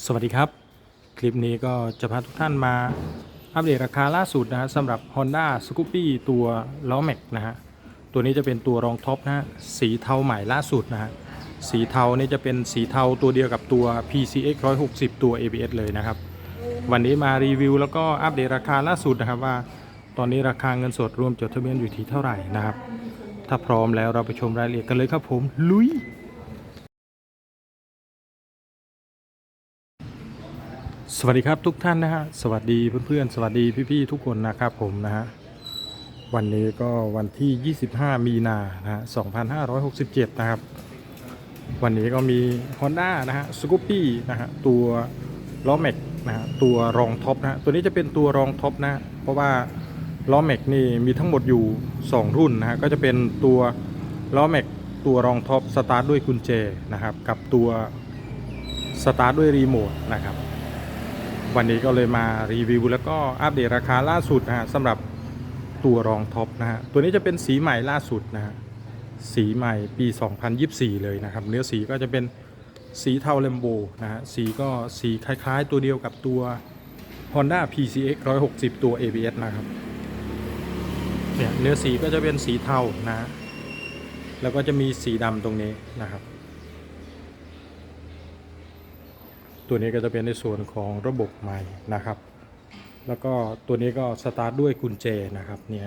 สวัสดีครับ คลิปนี้ก็จะพาทุกท่านมาอัปเดตราคาล่าสุดนะฮะสำหรับ Honda s c o o p y ตัวล้อแม็กนะฮะตัวนี้จะเป็นตัวรองท็อปนะฮะสีเทาใหม่ล่าสุดนะฮะสีเทานี่จะเป็นสีเทาตัวเดียวกับตัว PCX 160 ตัว ABS เลยนะครับ วันนี้มารีวิวแล้วก็อัปเดตราคาล่าสุดนะครับว่า ตอนนี้ราคาเงินสดรวมจดทะเบียนอยู่ที่เท่าไหร่นะครับ ถ้าพร้อมแล้วเราไปชมรายละเอียดกันเลยครับผมลุย สวัสดีครับทุกท่านนะฮะสวัสดีเพื่อนๆ สวัสดีพี่ๆทุกคนนะครับผมนะฮะวันนี้ก็วันที่ 25 มีนานะฮะ2567 นะครับ วันนี้ก็มี Honda นะฮะ s c o o p y นะฮะตัวล้อแม็กนะฮะตัวรองท็อปนะฮะตัวนี้จะเป็นตัวรองท็อปนะฮะเพราะว่าล้อแม็กนี่มีทั้งหมดอยู่ 2 รุ่นนะฮะก็จะเป็นตัวล้อแม็กตัวรองท็อปสตาร์ทด้วยกุญแจนะครับกับตัวสตาร์ทด้วยรีโมทนะครับ วันนี้ก็เลยมารีวิวแล้วก็อัปเดตราคาล่าสุดนะฮะสำหรับตัวรองท็อปนะฮะตัวนี้จะเป็นสีใหม่ล่าสุดนะฮะสีใหม่ปี 2024 เลยนะครับ เนื้อสีก็จะเป็นสีเทาเลมโบนะฮะสีก็สีคล้ายๆ ตัวเดียวกับตัว Honda PCX 160 ตัว ABS นะครับเนี่ยเนื้อสีก็จะเป็นสีเทานะฮะแล้วก็จะมีสีดำตรงนี้นะครับ ตัวนี้ก็จะเป็นในส่วนของระบบใหม่นะครับ แล้วก็ตัวนี้ก็สตาร์ทด้วยกุญแจนะครับเนี่ย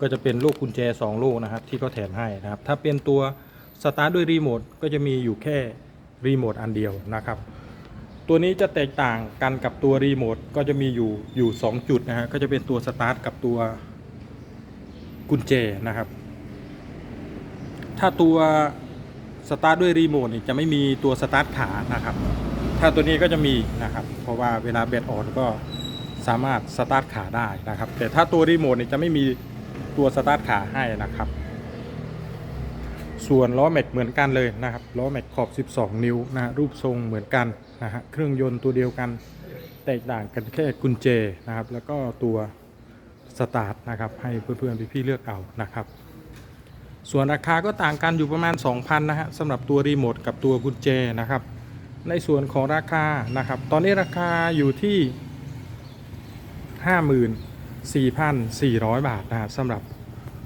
ก็จะเป็นลูกกุญแจ 2 ลูกนะครับ ที่เขาแถมให้นะครับ ถ้าเป็นตัวสตาร์ทด้วยรีโมทก็จะมีอยู่แค่รีโมทอันเดียวนะครับ ตัวนี้จะแตกต่างกันกับตัวรีโมทก็จะมีอยู่อยู่ 2 จุดนะฮะก็จะเป็นตัวสตาร์ทกับตัวกุญแจนะครับ ถ้าตัว สตาร์ทด้วยรีโมทจะไม่มีตัวสตาร์ทขานะครับ ถ้าตัวนี้ก็จะมีนะครับ เพราะว่าเวลาแบตอ่อนก็สามารถสตาร์ทขาได้นะครับ แต่ถ้าตัวรีโมทจะไม่มีตัวสตาร์ทขาให้นะครับ ส่วนล้อแม็กเหมือนกันเลยนะครับล้อแม็กขอบ 12 นิ้วนะฮะรูปทรงเหมือนกันนะฮะเครื่องยนต์ตัวเดียวกันแตกต่างกันแค่กุญแจนะครับ แล้วก็ตัวสตาร์ทนะครับ ให้เพื่อนๆพี่ๆเลือกเอานะครับ ส่วนราคาก็ต่างกันอยู่ประมาณ 2,000นะฮะสำหรับตัวรีโมทกับตัวกุญแจนะครับ ในส่วนของราคานะครับ ตอนนี้ราคาอยู่ที่ 54,400 บาทนะฮะสำหรับ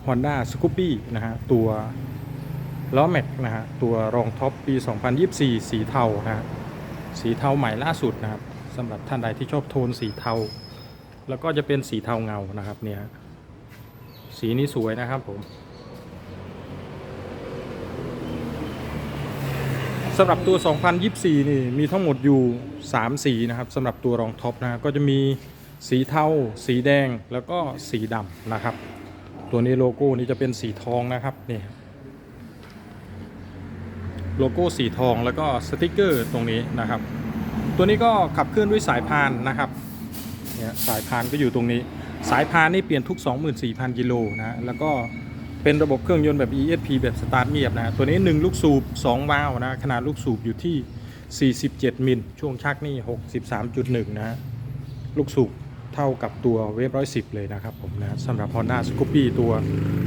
Honda s c o o p y นะฮะตัวล้อแม็กนะฮะตัวรองท็อปปี 2024 สีเทานะฮะสีเทาใหม่ล่าสุดนะครับสำหรับท่านใดที่ชอบโทนสีเทา แล้วก็จะเป็นสีเทาเงานะครับเนี่ยสีนี้สวยนะครับผม สำหรับตัว 2024 นี่มีทั้งหมดอยู่ 3 สีนะครับสำหรับตัวรองท็อปนะก็จะมีสีเทาสีแดงแล้วก็สีดำนะครับ ตัวนี้โลโก้นี้จะเป็นสีทองนะครับนี่โลโก้สีทองแล้วก็สติกเกอร์ตรงนี้นะครับ ตัวนี้ก็ขับเคลื่อนด้วยสายพานนะครับเนี่ยสายพานก็อยู่ตรงนี้ สายพานนี่เปลี่ยนทุก 24,000 กิโลนะแล้วก็ เป็นระบบเครื่องยนต์แบบ ESP แบบสตาร์ทเงียบนะตัวนี้ 1 ลูกสูบ 2 วาล์วนะ ขนาดลูกสูบอยู่ที่ 47 มิล ช่วงชักนี่ 63.1 นะฮะลูกสูบเท่ากับตัวเวฟ110เลยนะครับผมนะสำหรับ Honda s c o o p y ตัว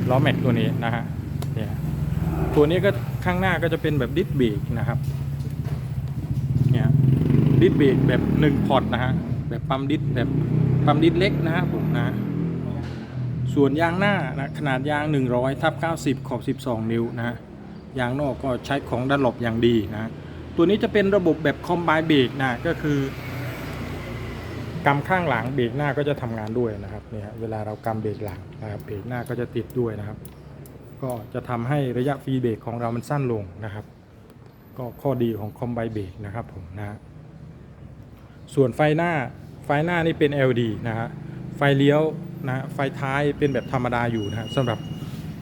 ล้อแม็กตัวนี้นะฮะเนี่ยตัวนี้ก็ข้างหน้าก็จะเป็นแบบดิสเบรกนะครับเนี่ยดิสเบรกแบบ1พอร์ตนะฮะแบบปั๊มดิสแบบปั๊มดิสเล็กนะฮะผมนะ ส่วนยางหน้านะขนาดยาง 100ทับ90 ขอบ 12 นิ้วนะยางนอกก็ใช้ของดันหลบอย่างดีนะตัวนี้จะเป็นระบบแบบคอมไบเบรกนะก็คือกำข้างหลังเบรกหน้าก็จะทำงานด้วยนะครับเนี่ยเวลาเรากำเบรกหลังนะครับเบรกหน้าก็จะติดด้วยนะครับ ก็จะทำให้ระยะฟรีเบรกของเรามันสั้นลงนะครับ ก็ข้อดีของคอมไบเบรกนะครับผมนะฮะส่วนไฟหน้าไฟหน้านี่เป็น LED นะฮะไฟเลี้ยว นะไฟท้ายเป็นแบบธรรมดาอยู่นะสำหรับ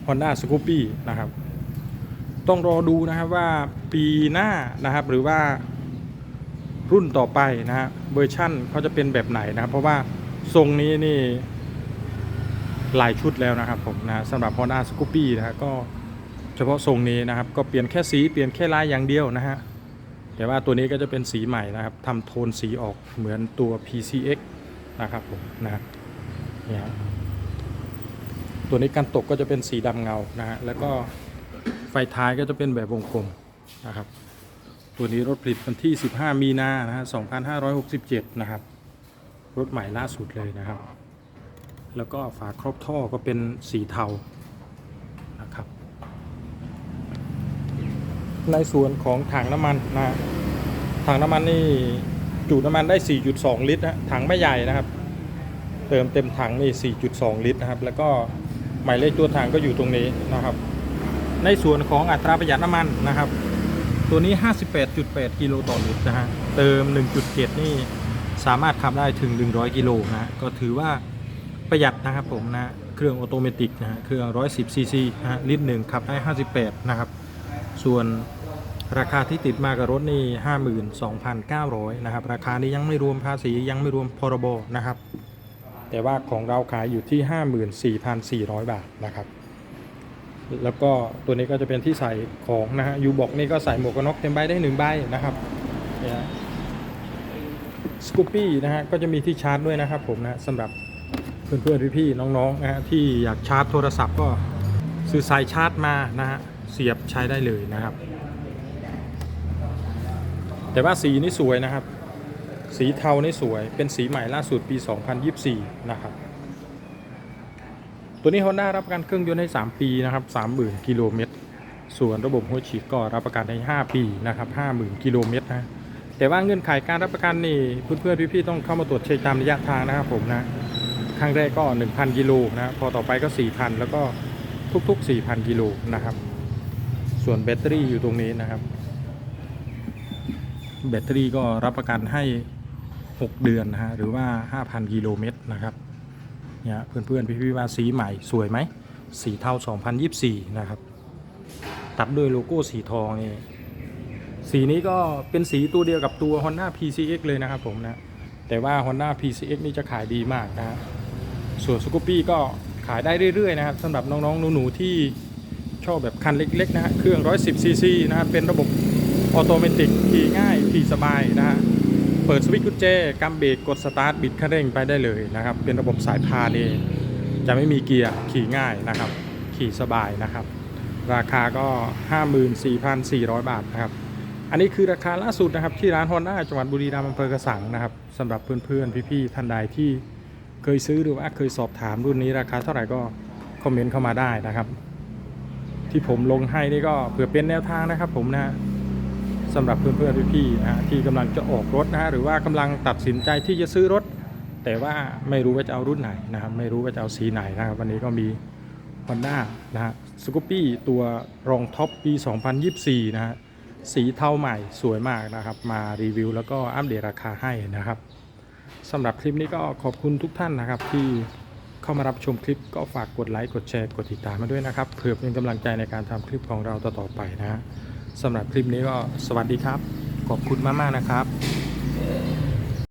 Honda s c o o p y นะครับ ต้องรอดูนะครับว่าปีหน้านะครับหรือว่ารุ่นต่อไปนะฮะเวอร์ชั่นเขาจะเป็นแบบไหนนะครับเพราะว่าทรงนี้นี่หลายชุดแล้วนะครับผมนะสำหรับ Honda s c o o p y นะฮะก็เฉพาะทรงนี้นะครับ ก็เปลี่ยนแค่สีเปลี่ยนแค่ลายอย่างเดียวนะฮะแต่ว่าตัวนี้ก็จะเป็นสีใหม่นะครับทำโทนสีออกเหมือนตัว PCX นะครับผมนะ นี่ยฮะตัวนี้การตกก็จะเป็นสีดำเงานะฮะแล้วก็ไฟท้ายก็จะเป็นแบบวงกลมนะครับ ตัวนี้รถผลิตวันที่ 15 มีนานะฮะ2567 นะครับ รถใหม่ล่าสุดเลยนะครับ แล้วก็ฝาครอบท่อก็เป็นสีเทานะครับ ในส่วนของถังน้ำมันนะฮะถังน้ำมันนี่จุน้ำมันได้ 4.2 ลิตรนะถังไม่ใหญ่นะครับ เติมเต็มถังนี่ 4.2 ลิตรนะครับ แล้วก็หมายเลขตัวถังก็อยู่ตรงนี้นะครับ ในส่วนของอัตราประหยัดน้ำมันนะครับ ตัวนี้ 58.8 กิโลต่อลิตรนะฮะ เติม 1.7 นี่สามารถขับได้ถึง 100 กิโลนะฮะก็ถือว่าประหยัดนะครับผมนะ เครื่องออโตเมติกนะฮะ เครื่อง 110 ซีซีนะฮะ ลิตรหนึ่งขับได้ 58 นะครับ ส่วนราคาที่ติดมากับรถนี่ 52,900 นะครับ ราคานี้ยังไม่รวมภาษียังไม่รวมพรบนะครับ แต่ว่าของเราขายอยู่ที่ 54,400 บาทนะครับ แล้วก็ตัวนี้ก็จะเป็นที่ใส่ของนะฮะยูบอกนี่ก็ใส่หมวกกันน็อกเต็มใบได้หนึ่งใบนะครับเนี่ยสกูปปี้นะฮะก็จะมีที่ชาร์จด้วยนะครับผมนะสำหรับเพื่อนๆพี่ๆน้องๆนะฮะที่อยากชาร์จโทรศัพท์ก็ซื้อสายชาร์จมานะฮะเสียบใช้ได้เลยนะครับ แต่ว่าสีนี่สวยนะครับ สีเทานี่สวย เป็นสีใหม่ล่าสุดปี 2024 นะครับ ตัวนี้ Honda รับประกันเครื่องยนต์ให้ 3 ปีนะครับ 30,000 กิโลเมตร ส่วนระบบหัวฉีดก็รับประกันให้ 5 ปีนะครับ50,000 กิโลเมตรนะ แต่ว่าเงื่อนไขการรับประกันนี่เพื่อนๆพี่ๆต้องเข้ามาตรวจเช็คตามระยะทางนะครับผมนะ ครั้งแรกก็ 1,000 กิโลนะ พอต่อไปก็ 4,000 แล้วก็ทุก ๆ 4,000 กิโลนะครับ ส่วนแบตเตอรี่อยู่ตรงนี้นะครับ แบตเตอรี่ก็รับประกันให้ 6 เดือนนะฮะหรือว่า 5,000 กิโลเมตรนะครับเนี่ยเพื่อนๆพี่ๆว่าสีใหม่สวยไหมสีเทา 2024 นะครับ ตัดด้วยโลโก้สีทองนี่สีนี้ก็เป็นสีตัวเดียวกับตัว Honda PCX เลยนะครับผมนะ แต่ว่า Honda PCX นี่จะขายดีมากนะ ส่วน Scoopy ก็ขายได้เรื่อยๆนะครับสำหรับน้องๆหนูๆที่ชอบแบบคันเล็กๆนะฮะเครื่อง 110 cc นะครับเป็นระบบออโตเมติกขี่ง่ายขี่สบายนะฮะ เปิดสวิตช์กุญแจกำเบรกกดสตาร์ทบิดคันเร่งไปได้เลยนะครับ เป็นระบบสายพานเองจะไม่มีเกียร์ขี่ง่ายนะครับ ขี่สบายนะครับ ราคาก็ 54,400 บาทนะครับ อันนี้คือราคาล่าสุดนะครับ ที่ร้านฮอนด้าจังหวัดบุรีรัมย์อำเภอกระสังนะครับสำหรับเพื่อนๆพี่ๆท่านใดที่เคยซื้อหรือว่าเคยสอบถามรุ่นนี้ราคาเท่าไหร่ก็คอมเมนต์เข้ามาได้นะครับ ที่ผมลงให้นี่ก็เผื่อเป็นแนวทางนะครับผมนะฮะ สำหรับเพื่อนๆพี่ๆนะฮะที่กำลังจะออกรถนะฮะหรือว่ากำลังตัดสินใจที่จะซื้อรถ แต่ว่าไม่รู้ว่าจะเอารุ่นไหนนะครับไม่รู้ว่าจะเอาสีไหนนะครับวันนี้ก็มี Honda นะฮะสกูปปี้ตัวรองท็อปปี 2024 นะฮะสีเทาใหม่สวยมากนะครับ มารีวิวแล้วก็อัปเดตราคาให้นะครับสำหรับคลิปนี้ก็ขอบคุณทุกท่านนะครับที่เข้ามารับชมคลิปก็ฝากกดไลค์กดแชร์กดติดตามมาด้วยนะครับเพื่อเป็นกำลังใจในการทำคลิปของเราต่อๆไปนะฮะ สำหรับคลิปนี้ก็สวัสดีครับ ขอบคุณมาก ๆ นะครับ